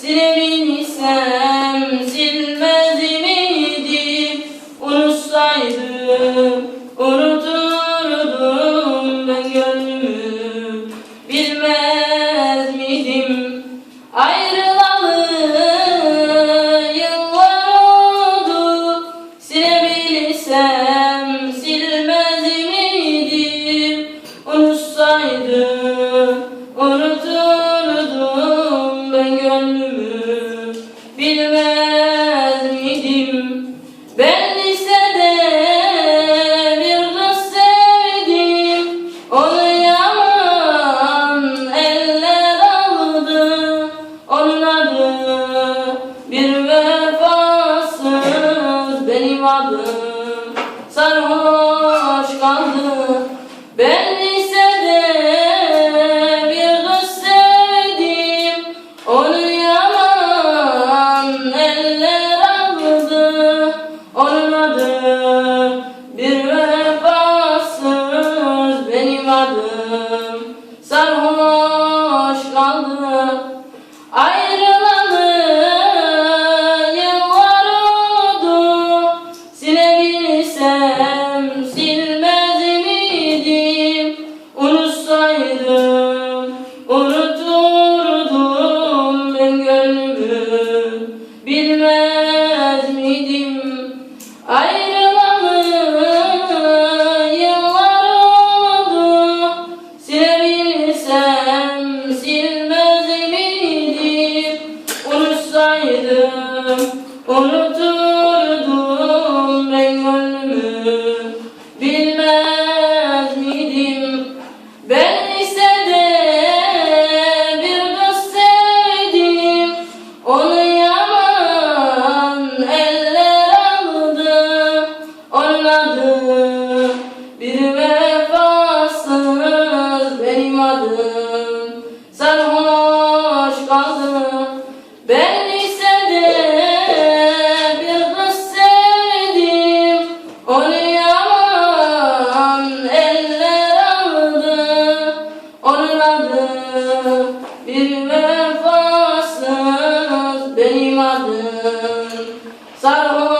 Silebilsem silmez miydim Unutsaydım unuturdum ben gönlümü. Bilmez miydim ayrılalı yıllar oldu. Silebilsem silmez miydim Unutsaydım gönlümü Bilmez miydim? Ben lisede bir kız sevdim. Onu yaman eller aldı. Onun adı bir vefasız Benim adım. Sarhoş kaldı sevdim Ayrılalı yıllar oldu. Silebilsem silmez miydim? Unutsaydım unuturdum vefasız benim adım. Sarhoş